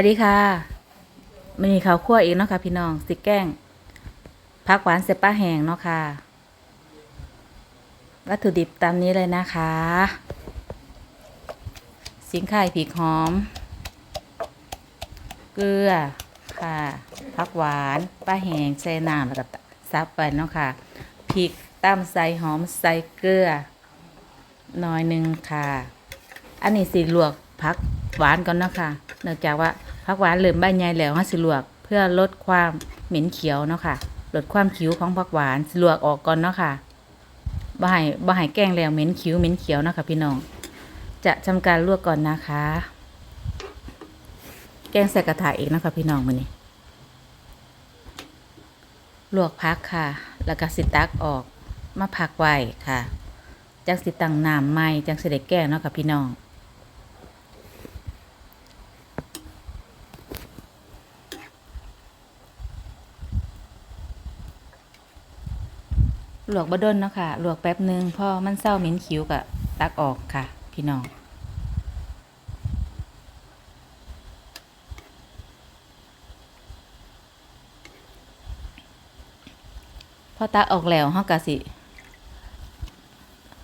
วัสดีค่ะมันมีข้าวคั่วอีกเนาะค่ะพี่น้องสิแก้งพักหวานเสปลาแห้งเนาะค่ะ วัตถุดิบตามนี้เลยนะคะสิงไข่พริกหอม เกลือค่ะพักหวานปลาแห้งใส่น้ำแล้วก็ซับไปเนาะค่ะพริกตั้มใส่หอมใส่เกลือหน่อยหนึ่งค่ะ อันนี้สิลวกพักหวานก่อนเนาะค่ะเนื่องจากว่า พักหวานเริ่มใบใหญ่แล้วเราสิลวก เพื่อลดความเหม็นเขียวเนาะค่ะ ลดความคิ้วของผักหวานสิลวกออกก่อนเนาะค่ะบ่ให้บ่ให้แกงแล้วเหม็นคิ้วเหม็นเขียวเนาะค่ะพี่น้อง จะทำการลวกก่อนนะคะ แกงใส่กระถาเองนะคะพี่น้องมื้อนี้ลวกพักค่ะ แล้วก็สิตักออกมาพักไว้ค่ะ จังสิตังน้ำใหม่จังสิได้แกงเนาะค่ะพี่น้อง ลวกบะดนเนาะค่ะ ลวกแป๊บหนึ่งพอมันเศร้าเหม็นคิ้วก็ตักออกค่ะ พี่น้องพอตักออกแล้วเฮากะสิ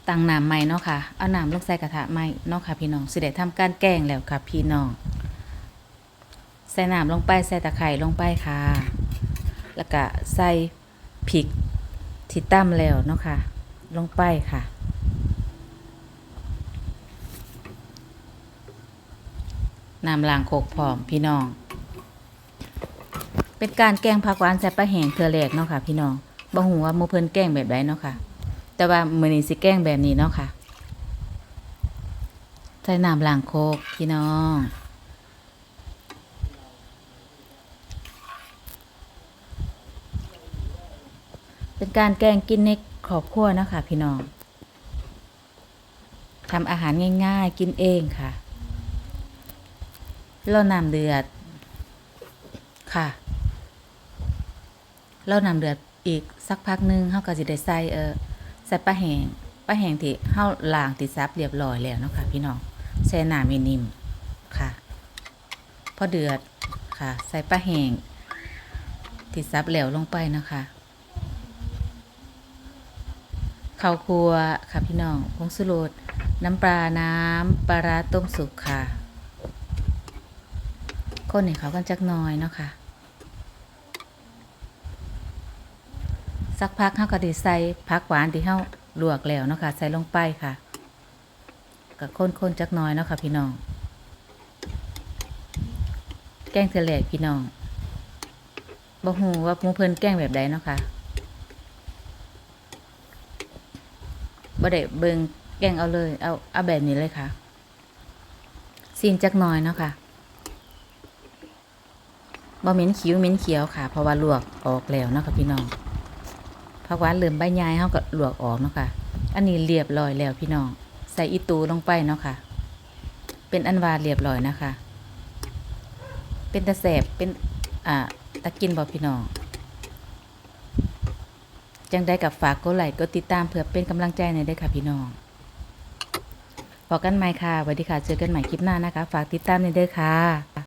ตั้งน้ำใหม่เนาะค่ะ เอาน้ำลงใส่กระทะใหม่เนาะค่ะ พี่น้องสิได้ทำการแกงแล้วค่ะ พี่น้อง ใส่น้ำลงไปใส่ตะไคร้ลงไปค่ะ แล้วก็ใส่พริก ที่ตั้มแล้วเนาะค่ะ ลงไปค่ะ น้ำล้างโคกพร้อมพี่น้อง เป็นการแกงผักหวานใส่ปลาแห้งเทือแรกเนาะค่ะ พี่น้องบ่ฮู้ว่าหมู่เพิ่นแกงแบบใดเนาะค่ะ แต่ว่ามื้อนี้สิแกงแบบนี้เนาะค่ะ ใส่น้ำล้างโคกพี่น้อง เป็นการแกงกินในครอบครัวนะคะพี่น้องทำอาหารง่ายๆ กินเองค่ะเราน้ำเดือดค่ะ เราน้ำเดือดอีกสักพักหนึงเฮาก็สิได้ใส่เออใส่ปลาแห้งปลาแห้งที่เฮาล้างติดซับเรียบร้อยแล้วเนาะค่ะพี่น้องใส่น้ำให้นิ่มค่ะ พอเดือดค่ะ ใส่ปลาแห้งที่ซับแล้วลงไปนะคะ ข้าวครัวค่ะพี่น้องผงสุรสน้ำปลาน้ำปลาร้าต้มสุกค่ะคนให้เขากันจักน้อยเนาะค่ะสักพักเขาก็ไดีใส่ผักหวานที่เขาลวกแล้วเนาะค่ะใส่ลงไปค่ะกับคนๆจักน้อยเนาะค่ะพี่น้อง แกงเทเลกพี่น้องบ่ฮู้ว่าหมูเพิ่นแกงแบบใดเนาะค่ะ บ่ได้เบิงแกงเอาเลย เอาเอาแบบนี้เลยค่ะซีนจักหน่อยเนาะค่ะบ่เหม็นขิวเหม็นเขียวค่ะ เพราะว่าลวกออกแล้วเนาะค่ะพี่น้องผักหวานเหลือมใบยายเฮาก็ลวกออกเนาะค่ะ อันนี้เรียบร้อยแล้วพี่น้อง ใส่อีตูลงไปเนาะค่ะ เป็นอันวาเรียบร้อยนะคะ เป็นตะแสบเป็นอ่าตะกินบ่พี่น้อง จังได้กับฝากกดไลค์กดติดตามเพื่อเป็นกำลังใจในด้วยค่ะพี่น้องพอกันใหม่ค่ะสวัสดีค่ะ เจอกันใหม่คลิปหน้านะคะ ฝากติดตามในด้อค่ะ